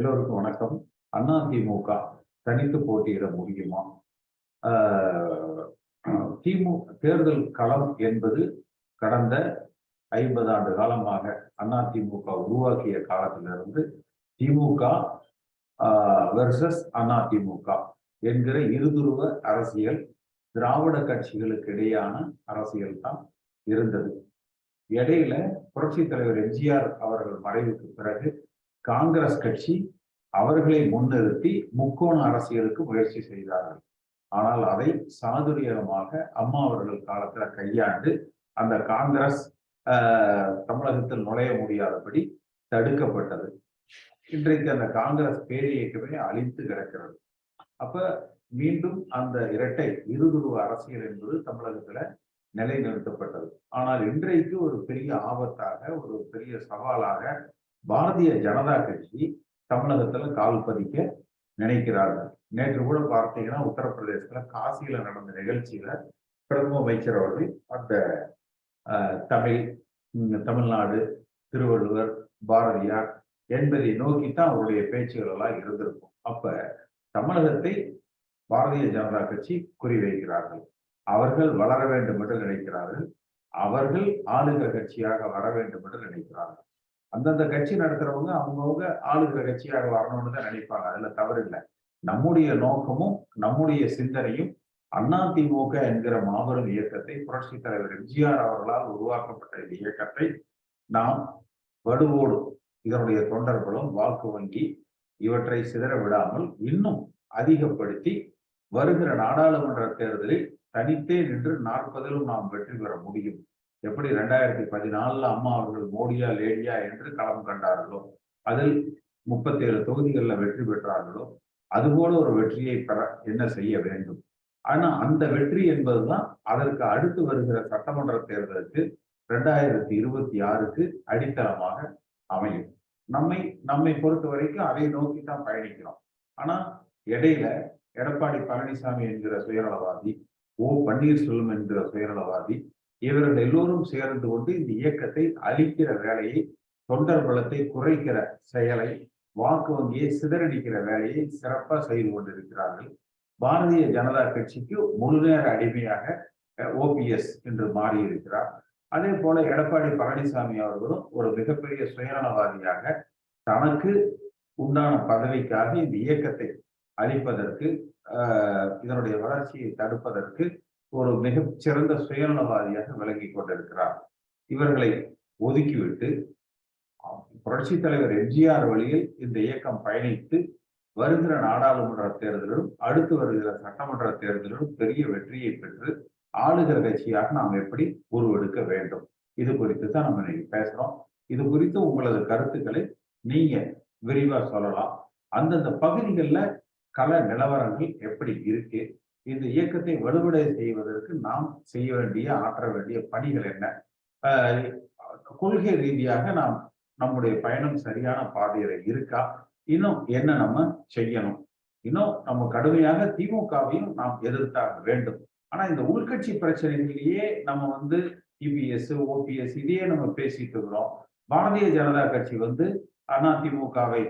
எல்லோருக்கும் வணக்கம். அதிமுக தனித்து போட்டியிட முடியுமா? திமு தேர்தல் களம் என்பது கடந்த ஐம்பது ஆண்டு காலமாக அதிமுக உருவாக்கிய காலத்திலிருந்து திமுக வெர்சஸ் அதிமுக என்கிற இருதுருவ அரசியல் திராவிட கட்சிகளுக்கு இடையான அரசியல் தான் இருந்தது. இடையில புரட்சி தலைவர் எம்ஜிஆர் அவர்கள் மறைவுக்கு பிறகு காங்கிரஸ் கட்சி அவர்களை முன்னிறுத்தி முக்கோண அரசியலுக்கு முயற்சி செய்தார்கள். ஆனால் அதை சாதுரியமாக அம்மா அவர்கள் காலத்துல கையாண்டு அந்த காங்கிரஸ் தமிழகத்தில் நுழைய முடியாதபடி தடுக்கப்பட்டது. இன்றைக்கு அந்த காங்கிரஸ் பேரியக்கமே அழித்து கிடக்கிறது. அப்ப மீண்டும் அந்த இரட்டை இருதுருவ அரசியல் என்பது தமிழகத்துல நிலைநிறுத்தப்பட்டது. ஆனால் இன்றைக்கு ஒரு பெரிய ஆபத்தாக ஒரு பெரிய சவாலாக பாரதிய ஜனதா கட்சி தமிழகத்துல கால் பதிக்க நினைக்கிறார்கள். நேற்று கூட பார்த்தீங்கன்னா உத்தரப்பிரதேசத்துல காசியில நடந்த நிகழ்ச்சியில பிரதம அமைச்சர் அவர்கள் அந்த தமிழ் தமிழ்நாடு திருவள்ளுவர் பாரதியார் என்பதை நோக்கித்தான் அவருடைய பேச்சுகள் எல்லாம் இருந்திருக்கும். அப்ப தமிழகத்தை பாரதிய ஜனதா கட்சி குறிவைக்கிறார்கள். அவர்கள் வளர வேண்டும் என்று நினைக்கிறார்கள். அவர்கள் ஆளுகிற கட்சியாக வர வேண்டும் என்று நினைக்கிறார்கள். அந்தந்த கட்சி நடத்துறவங்க அவங்கவுங்க ஆளுகிற கட்சியாக வரணும்னு தான் நினைப்பாங்க. அதுல தவறு இல்லை. நம்முடைய நோக்கமும் நம்முடைய சிந்தனையும் அதிமுக என்கிற மாபெரும் இயக்கத்தை புரட்சி தலைவர் எம்ஜிஆர் அவர்களால் உருவாக்கப்பட்ட இந்த இயக்கத்தை நாம் வடுவோடு இதனுடைய தொண்டர்களும் வாக்கு வங்கி இவற்றை சிதற விடாமல் இன்னும் அதிகப்படுத்தி வருகிற நாடாளுமன்ற தேர்தலில் தனித்தே நின்று நாற்பதிலும் நாம் வெற்றி பெற முடியும். எப்படி ரெண்டாயிரத்தி பதினாலுல அம்மா அவர்கள் மோடியா லேடியா என்று களம் கண்டார்களோ அதில் முப்பத்தி ஏழு தொகுதிகளில் வெற்றி பெற்றார்களோ அதுபோல ஒரு வெற்றியை பெற என்ன செய்ய வேண்டும்? ஆனா அந்த வெற்றி என்பதுதான் அதற்கு அடுத்து வருகிற சட்டமன்ற தேர்தலுக்கு ரெண்டாயிரத்தி இருபத்தி ஆறுக்கு அடித்தளமாக அமையும். நம்மை நம்மை பொறுத்த வரைக்கும் அதை நோக்கி தான் பயணிக்கிறோம். ஆனா இடையில எடப்பாடி பழனிசாமி என்கிற சுயநலவாதி ஓ பன்னீர்செல்வம் என்கிற சுயநலவாதி இவர்கள் எல்லோரும் சேர்ந்து கொண்டு இந்த இயக்கத்தை அழிக்கிற வேலையை தொண்டர் பலத்தை குறைக்கிற செயலை வாக்கு வங்கியை சிதறடிக்கிற வேலையை சிறப்பாக செய்து கொண்டிருக்கிறார்கள். பாரதிய ஜனதா கட்சிக்கு முழுநேர அடிமையாக ஓபிஎஸ் என்று மாறி இருக்கிறார் அதே போல எடப்பாடி பழனிசாமி அவர்களும் ஒரு மிகப்பெரிய சுயநலவாதியாக தனக்கு உண்டான பதவிக்காக இந்த இயக்கத்தை அழிப்பதற்கு இதனுடைய வளர்ச்சியை தடுப்பதற்கு ஒரு மிகச்சிறந்த சுயநலவாதியாக விளங்கி கொண்டிருக்கிறார். இவர்களை ஒதுக்கிவிட்டு புரட்சி தலைவர் எம்ஜிஆர் வழியில் இந்த இயக்கம் பயணித்து வருகிற நாடாளுமன்ற தேர்தலிலும் அடுத்து வருகிற சட்டமன்ற தேர்தலிலும் பெரிய வெற்றியை பெற்று ஆளுகிற கட்சியாக நாம் எப்படி உருவெடுக்க வேண்டும்? இது குறித்து தான் நம்ம இன்னைக்கு பேசுறோம். இது குறித்து உங்களது கருத்துக்களை நீங்க விரிவா சொல்லலாம். அந்தந்த பகுதிகளில் கல நிலவரங்கள் எப்படி இருக்கு? இந்த இயக்கத்தை வலுவடை செய்வதற்கு நாம் செய்ய வேண்டிய ஆற்ற வேண்டிய பணிகள் என்ன? கொள்கை ரீதியாக நாம் நம்முடைய பயணம் சரியான பாதையில இருக்கா? இன்னும் என்ன நம்ம செய்யணும்? இன்னும் நம்ம கடுமையாக திமுகவையும் நாம் எதிர்த்தாக வேண்டும். ஆனா இந்த உள்கட்சி பிரச்சனைகளிலேயே நம்ம வந்து இபிஎஸ் ஓபிஎஸ் இதையே நம்ம பேசிட்டு இருக்கிறோம். பாரதிய ஜனதா கட்சி வந்து அதிமுகவை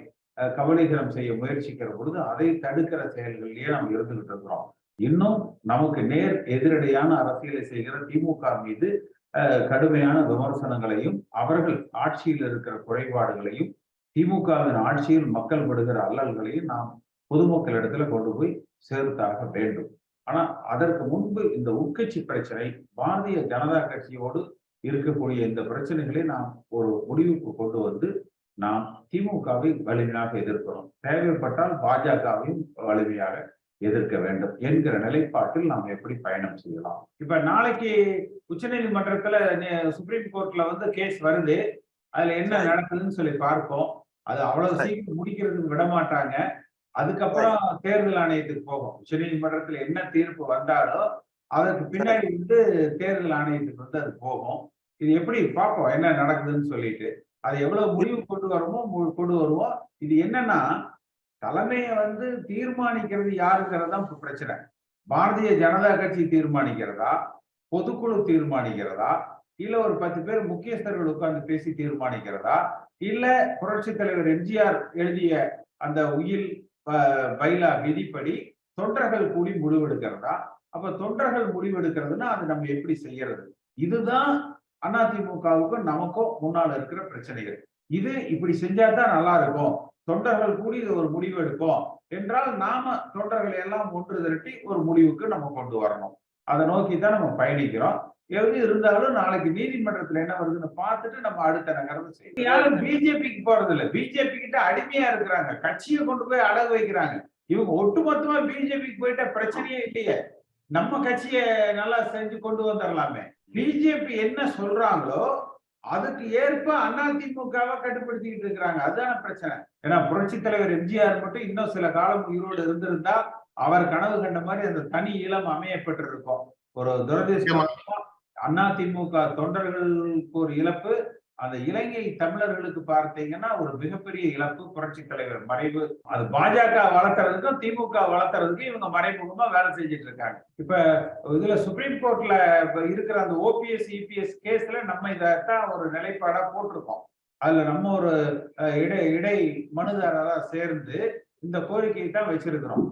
கவலைகரம் செய்ய முயற்சிக்கிற பொழுது அதை தடுக்கிற செயல்களிலேயே நாம் இருந்துகிட்டு இருக்கிறோம். இன்னும் நமக்கு நேர் எதிரடையான அரசியலை செய்கிற திமுக மீது கடுமையான விமர்சனங்களையும் அவர்கள் ஆட்சியில் இருக்கிற குறைபாடுகளையும் திமுகவின் ஆட்சியில் மக்கள் விடுகிற அல்லல்களையும் நாம் பொதுமக்கள் இடத்துல கொண்டு போய் சேர்த்தாக வேண்டும். ஆனா அதற்கு முன்பு இந்த உட்கட்சி பிரச்சனை பாரதிய ஜனதா கட்சியோடு இருக்கக்கூடிய இந்த பிரச்சனைகளை நாம் ஒரு முடிவுக்கு கொண்டு வந்து நாம் திமுகவை வலிமையாக எதிர்க்கிறோம். தேவைப்பட்டால் பாஜகவையும் வலிமையாக எதிர்க்க வேண்டும் என்கிற நிலைப்பாட்டில் நாம் எப்படி பயணம் செய்யலாம். இப்ப நாளைக்கு உச்ச நீதிமன்றத்துல சுப்ரீம் கோர்ட்ல வந்து கேஸ் வருது. அதுல என்ன நடக்குதுன்னு சொல்லி பார்ப்போம். அது அவ்வளவு சீக்கிரம் முடிக்கிறதுக்கு விட மாட்டாங்க. அதுக்கப்புறம் தேர்தல் ஆணையத்துக்கு போகும் உச்ச நீதிமன்றத்துல என்ன தீர்ப்பு வந்தாலோ அதற்கு பின்னாடி வந்து தேர்தல் ஆணையத்துக்கு வந்து அது போகும். இது எப்படி பார்ப்போம் என்ன நடக்குதுன்னு சொல்லிட்டு. அது எவ்வளவு முடிவு கொண்டு வருமோ கொண்டு வருவோம் இது என்னன்னா தலைமையை வந்து தீர்மானிக்கிறது யாருங்கிறது தான் பிரச்சனை. பாரதிய ஜனதா கட்சி தீர்மானிக்கிறதா? பொதுக்குழு தீர்மானிக்கிறதா? இல்ல ஒரு பத்து பேர் முக்கியஸ்தர்கள் உட்கார்ந்து பேசி தீர்மானிக்கிறதா? இல்ல புரட்சி தலைவர் எம்ஜிஆர் எழுதிய அந்த உயில் பைலா விதிப்படி தொண்டர்கள் கூடி முடிவெடுக்கிறதா? அப்ப தொண்டர்கள் முடிவெடுக்கிறதுனா அது நம்ம எப்படி செய்யறது? இதுதான் அதிமுகவுக்கும் நமக்கும் முன்னால் இருக்கிற பிரச்சனைகள். இது இப்படி செஞ்சாதான் நல்லா இருக்கும். தொண்டர்கள் கூடி இது ஒரு முடிவு எடுப்போம். என்றால் நாம தொண்டர்களை எல்லாம் ஒன்று திரட்டி ஒரு முடிவுக்கு நம்ம கொண்டு வரணும். அதை நோக்கி தான் நம்ம பயணிக்கிறோம். எது இருந்தாலும் நாளைக்கு நீதிமன்றத்துல என்ன வருதுன்னு பார்த்துட்டு நம்ம அடுத்த நகர்வு செய்யணும். யாரும் பிஜேபிக்கு போறது இல்ல பிஜேபி கிட்ட அடிமையா இருக்கிறாங்க. கட்சியை கொண்டு போய் அடகு வைக்கிறாங்க. இவங்க ஒட்டுமொத்தமா பிஜேபிக்கு போயிட்ட பிரச்சனையே இல்லையே. நம்ம கட்சியை நல்லா செஞ்சு கொண்டு வந்துடலாமே பிஜேபி என்ன சொல்றாங்களோ அதுக்கு ஏற்ப அதிமுகவை கட்டுப்படுத்திக்கிட்டு இருக்கிறாங்க. அதுதான பிரச்சனை. ஏன்னா புரட்சி தலைவர் எம்ஜிஆர் மட்டும் இன்னும் சில காலம் உயிரோடு இருந்திருந்தா அவர் கனவு கண்ட மாதிரி அந்த தனி இளம் அமையப்பட்டிருக்கும். ஒரு துரதிருஷ்டமாக அதிமுக தொண்டர்களுக்கு ஒரு இழப்பு அந்த இலங்கை தமிழர்களுக்கு பார்த்தீங்கன்னா ஒரு மிகப்பெரிய இழப்பு புரட்சி தலைவர் மறைவு. அது பாஜக வளர்க்கறதுக்கும் திமுக வளர்க்கறதுக்கும் இவங்க மறைமுகமா வேலை செஞ்சுட்டு இருக்காங்க. இப்ப இதுல சுப்ரீம் கோர்ட்ல இருக்கிற அந்த ஓபிஎஸ் இபிஎஸ் கேஸ்ல நம்ம இதான் ஒரு நிலைப்பாடா போட்டிருக்கோம். அதுல நம்ம ஒரு இடை இடை மனுதாரரா சேர்ந்து இந்த கோரிக்கையை தான் வச்சிருக்கிறோம்.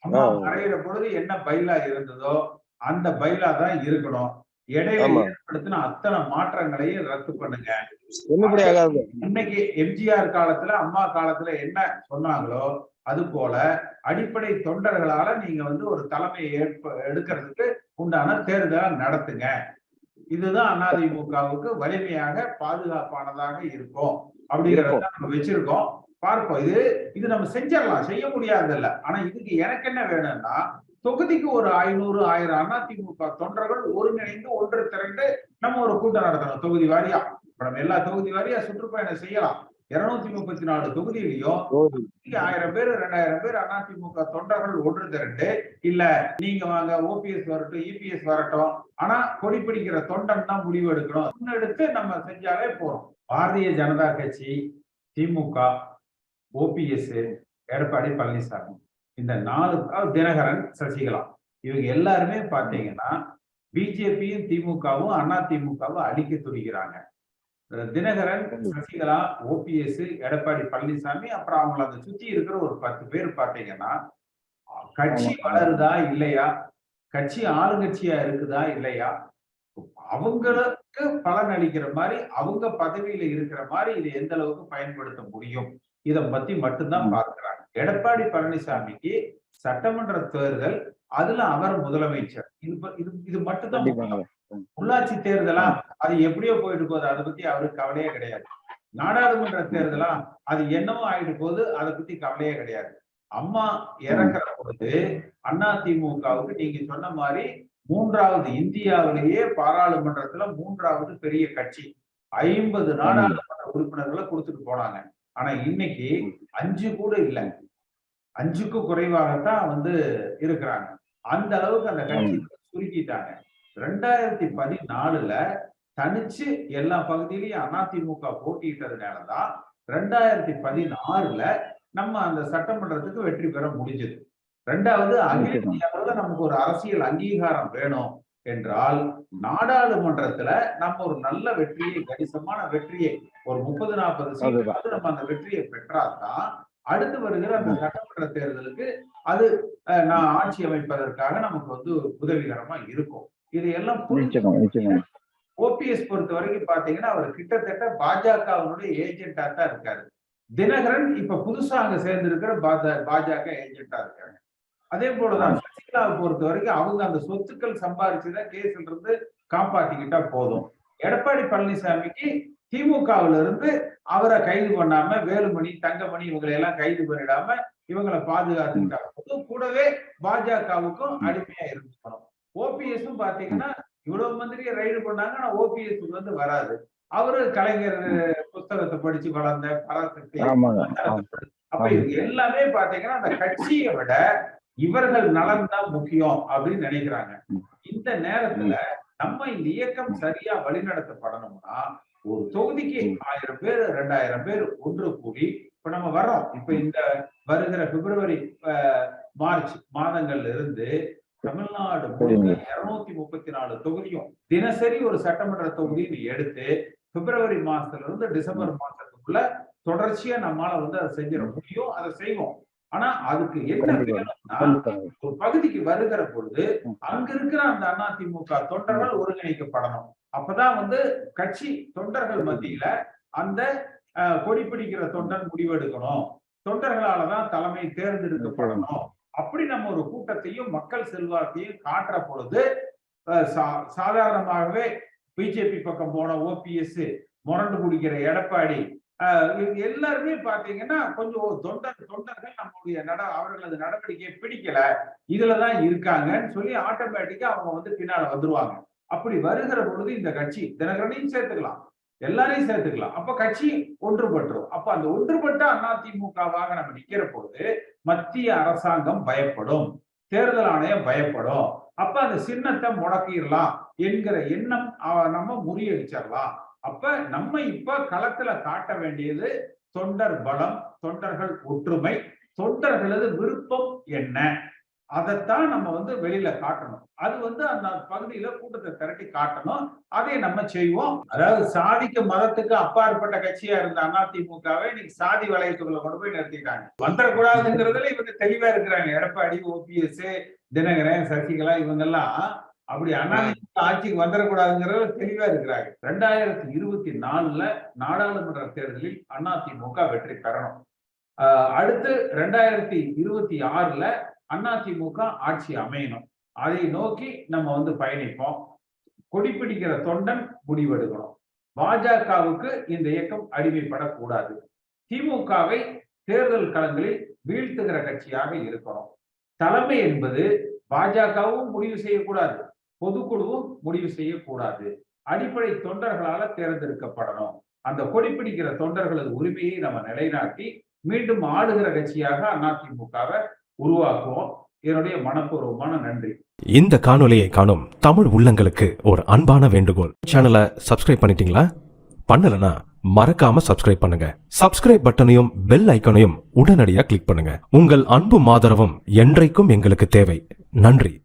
அம்மா ஆ. மறையிற பொழுது என்ன பைலா இருந்ததோ அந்த பைலா தான் இருக்கணும். இடையில. ஏற்படுத்தின அத்தனை மாற்றங்களையும் ரத்து பண்ணுங்க. இன்னைக்கு எம்ஜிஆர் காலத்துல அம்மா காலத்துல என்ன சொன்னாங்களோ அது போல அடிப்படை தொண்டர்களால நீங்க வந்து ஒரு தலைமையை ஏற்ப எடுக்கிறதுக்கு உண்டான தேர்தலை நடத்துங்க. இதுதான் அதிமுகவுக்கு வலிமையாக பாதுகாப்பானதாக இருக்கும் அப்படிங்கறத நம்ம வச்சிருக்கோம். பார்ப்போம். இது இது நம்ம செஞ்சிடலாம். செய்ய முடியாதல்ல ஆனா இதுக்கு எனக்கு என்ன வேணும்னா தொகுதிக்கு ஒரு ஐநூறு ஆயிரம் அதிமுக தொண்டர்கள் ஒருங்கிணைந்து ஒன்று திரண்டு நம்ம ஒரு கூட்டம் நடத்தணும் தொகுதி வாரியா? இப்ப நம்ம எல்லா தொகுதி வாரியா சுற்றுப்பயணம் செய்யலாம். இருநூத்தி முப்பத்தி நாலு தொகுதியிலையும் ஆயிரம் பேர் ரெண்டாயிரம் பேர் அதிமுக தொண்டர்கள் ஒன்று திரண்டு இல்ல நீங்க வாங்க ஓபிஎஸ் வரட்டும் இபிஎஸ் வரட்டும் ஆனா கொடி பிடிக்கிற தொண்டன் தான் முடிவு எடுக்கணும். முன்னெடுத்து நம்ம செஞ்சாலே போறோம். பாரதிய ஜனதா கட்சி திமுக ஓபிஎஸ் எடப்பாடி பழனிசாமி. இந்த நாலு தினகரன் சசிகலா. இவங்க எல்லாருமே பாத்தீங்கன்னா பிஜேபியும் திமுகவும் அண்ணா திமுகவும் அழிக்க துடிக்கிறாங்க. அஹ் தினகரன் சசிகலா ஓபிஎஸ் எடப்பாடி பழனிசாமி அப்புறம் அவங்கள அதை சுத்தி இருக்கிற ஒரு பத்து பேர் பாத்தீங்கன்னா கட்சி வளருதா இல்லையா? கட்சி ஆளுங்கட்சியா இருக்குதா இல்லையா? அவங்களுக்கு பலன் அளிக்கிற மாதிரி அவங்க பதவியில இருக்கிற மாதிரி இதை எந்த அளவுக்கு பயன்படுத்த முடியும்? இதை பத்தி மட்டும்தான் பார்க்கிறாங்க. எடப்பாடி பழனிசாமிக்கு சட்டமன்ற தேர்தல் அதுல அவர் முதலமைச்சர். இது இது இது மட்டும்தான் உள்ளாட்சி தேர்தலா அது எப்படியோ போயிட்டு போகுது அதை பத்தி அவருக்கு கவலையே கிடையாது. நாடாளுமன்ற தேர்தலா அது என்னவோ ஆயிட்டு போகுது அதை பத்தி கவலையே கிடையாது. அம்மா இறக்குற பொழுது அண்ணா திமுகவுக்கு நீங்க சொன்ன மாதிரி மூன்றாவது இந்தியாவிலேயே பாராளுமன்றத்துல மூன்றாவது பெரிய கட்சி. ஐம்பது நாடாளுமன்ற உறுப்பினர்களை கொடுத்துட்டு போனாங்க. ஆனா இன்னைக்கு அஞ்சு கூட இல்லை. அஞ்சுக்கு குறைவாகத்தான் வந்து இருக்கிறாங்க. அந்த அளவுக்கு அந்த கட்சி சுருக்கிட்டாங்க. ரெண்டாயிரத்தி பதினாலுல தனிச்சு எல்லா பகுதியிலையும் அதிமுக போட்டியிட்டதுனாலதான் ரெண்டாயிரத்தி பதினாறுல நம்ம அந்த சட்டமன்றத்துக்கு வெற்றி பெற முடிஞ்சது. ரெண்டாவது அகில. இந்திய அளவுல நமக்கு ஒரு அரசியல் அங்கீகாரம் வேணும் என்றால் நாடாளுமன்றத்துல நம்ம ஒரு நல்ல வெற்றியை கணிசமான வெற்றியை ஒரு முப்பது நாற்பது சீட்டு நம்ம அந்த வெற்றியை பெற்றாதான் அடுத்து வருகிற அந்த சட்டமன்ற தேர்தலுக்கு அது நான் ஆட்சி அமைப்பதற்காக நமக்கு வந்து உதவிகரமா இருக்கும். இதையெல்லாம் புரிஞ்சு நிச்சயமா நிச்சயமா. ஓபிஎஸ் பொறுத்த வரைக்கும் பாத்தீங்கன்னா அவர் கிட்டத்தட்ட பாஜகவினுடைய ஏஜென்டா தான் இருக்காரு. தினகரன் இப்ப புதுசா அங்க சேர்ந்து இருக்கிற பாஜக ஏஜென்டா இருக்காங்க. அதே போலதான் சசிகலாவை பொறுத்த வரைக்கும் அவங்க அந்த சொத்துக்கள் சம்பாரிச்சுத கேஸ்ல இருந்து காப்பாத்திக்கிட்டா போதும். எடப்பாடி பழனிசாமிக்கு திமுகவுல இருந்து அவரை கைது பண்ணாம வேலுமணி தங்கமணி இவங்களை எல்லாம் கைது பண்ணிடாம இவங்களை பாதுகாத்துக்கிட்டா போதும் கூடவே பாஜகவுக்கும் அடிமையா இருந்துக்கணும். ஓபிஎஸும் பாத்தீங்கன்னா இவ்வளவு மந்திரியை ரைடு பண்ணாங்க ஆனா ஓபிஎஸ் வந்து வராது. அவரு கலைஞர் புஸ்தகத்தை படிச்சு வளர்ந்த பராசக்தி. அப்ப இது எல்லாமே பாத்தீங்கன்னா அந்த கட்சியை விட இவர்கள் நலன் தான் முக்கியம் அப்படின்னு நினைக்கிறாங்க. இந்த நேரத்துல நம்ம இந்த இயக்கம் சரியா வழிநடத்தப்படணும்னா ஒரு தொகுதிக்கு. ஆயிரம் பேர் ரெண்டாயிரம் பேர் ஒன்று கூடி இப்ப நம்ம வர்றோம். இப்ப இந்த வருகிற பிப்ரவரி மார்ச் மாதங்கள்ல இருந்து தமிழ்நாடு முழுக்க இருநூத்தி முப்பத்தி நாலு தொகுதியும் தினசரி ஒரு சட்டமன்ற தொகுதின்னு எடுத்து பிப்ரவரி மாசத்துல இருந்து டிசம்பர் மாசத்துக்குள்ள தொடர்ச்சியா நம்மால வந்து அதை செஞ்சிட முடியும் அதை செய்வோம். ஆனா அதுக்கு என்ன ஒரு பகுதிக்கு வருகிற பொழுது. அங்க இருக்கிற அந்த அதிமுக தொண்டர்கள் ஒருங்கிணைக்கப்படணும். அப்பதான் வந்து கட்சி தொண்டர்கள் மத்தியில அந்த கொடி பிடிக்கிற தொண்டன் முடிவெடுக்கணும். தொண்டர்களாலதான் தலைமை தேர்ந்தெடுக்கப்படணும். அப்படி நம்ம ஒரு கூட்டத்தையும் மக்கள் செல்வாக்கையும் காட்டுற பொழுது சாதாரணமாகவே பிஜேபி பக்கம் போன ஓபிஎஸ் முரண்டு குடிக்கிற எடப்பாடி எல்லாருமே பாத்தீங்கன்னா கொஞ்சம் தொண்டர் தொண்டர்கள் நம்மளுடைய நட அவர்களது நடவடிக்கையை பிடிக்கல. இதுலதான் இருக்காங்கன்னு சொல்லி ஆட்டோமேட்டிக்கா அவங்க வந்து பின்னால வந்துருவாங்க. அப்படி வருகிற பொழுது இந்த கட்சி தினகரனையும் சேர்த்துக்கலாம். எல்லாரையும் சேர்த்துக்கலாம். அப்ப கட்சி ஒன்றுபட்டுரும். அப்ப அந்த ஒன்றுபட்ட அதிமுகவாக நம்ம நிக்கிற பொழுது மத்திய அரசாங்கம் பயப்படும். தேர்தல் ஆணையம் பயப்படும். அப்ப அந்த சின்னத்தை முடக்கிடலாம் என்கிற எண்ணம் நம்ம முறியடிச்சிடலாம். அப்ப நம்ம இப்ப களத்துல காட்ட வேண்டியது தொண்டர் பலம் தொண்டர்கள் ஒற்றுமை தொண்டர்களது விருப்பம் என்ன? அதைத்தான் நம்ம வந்து வெளியில காட்டணும். அது வந்து அந்த பகுதியில கூட்டத்தை திரட்டி காட்டணும். அதை நம்ம செய்வோம். அதாவது சாதிக்கு மதத்துக்கு அப்பாற்பட்ட கட்சியா இருந்த அதிமுகவை இன்னைக்கு சாதி வளையத்துக்குள்ள கொண்டு போய் நிறுத்திட்டாங்க. வந்துடக்கூடாதுங்கிறதுல இவங்க தெளிவா இருக்கிறாங்க. எடப்பாடி ஓபிஎஸ் தினகரன் சசிகலா இவங்க எல்லாம் அப்படி அதிமுக ஆட்சிக்கு வந்துடக்கூடாதுங்கிறதுல தெளிவா இருக்கிறாங்க. ரெண்டாயிரத்தி இருபத்தி நாலுல நாடாளுமன்ற தேர்தலில் அதிமுக வெற்றி பெறணும். அடுத்து ரெண்டாயிரத்தி இருபத்தி ஆறுல அதிமுக ஆட்சி அமையணும். அதை நோக்கி நம்ம வந்து பயணிப்போம். கொடி பிடிக்கிற தொண்டன் முடிவெடுக்கணும். பாஜகவுக்கு இந்த இயக்கம் அடிமைப்படக்கூடாது. திமுகவை தேர்தல் களங்களில் வீழ்த்துகிற கட்சியாக இருக்கணும். தலைமை என்பது பாஜகவும் முடிவு செய்யக்கூடாது. பொதுக்குழுவும் முடிவு செய்யக்கூடாது. அடிப்படை தொண்டர்களால தேர்ந்தெடுக்கப்படணும். அந்த கொடி பிடிக்கிற தொண்டர்களது உரிமையை நம்ம நிலைநாட்டி மீண்டும் ஆளுகிற கட்சியாக அதிமுகவை உருவாக்குவோம். என்னுடைய மனப்பூர்வமான நன்றி. இந்த காணொலியை காணும் தமிழ் உள்ளங்களுக்கு ஒரு அன்பான வேண்டுகோள். சேனலை சப்ஸ்கிரைப் பண்ணிட்டீங்களா? பண்ணலனா மறக்காம சப்ஸ்கிரைப் பண்ணுங்க. சப்ஸ்கிரைப் பட்டனையும் பெல் ஐக்கனையும் உடனடியாக கிளிக் பண்ணுங்க. உங்கள் அன்பும் ஆதரவும் என்றைக்கும் எங்களுக்கு தேவை. நன்றி.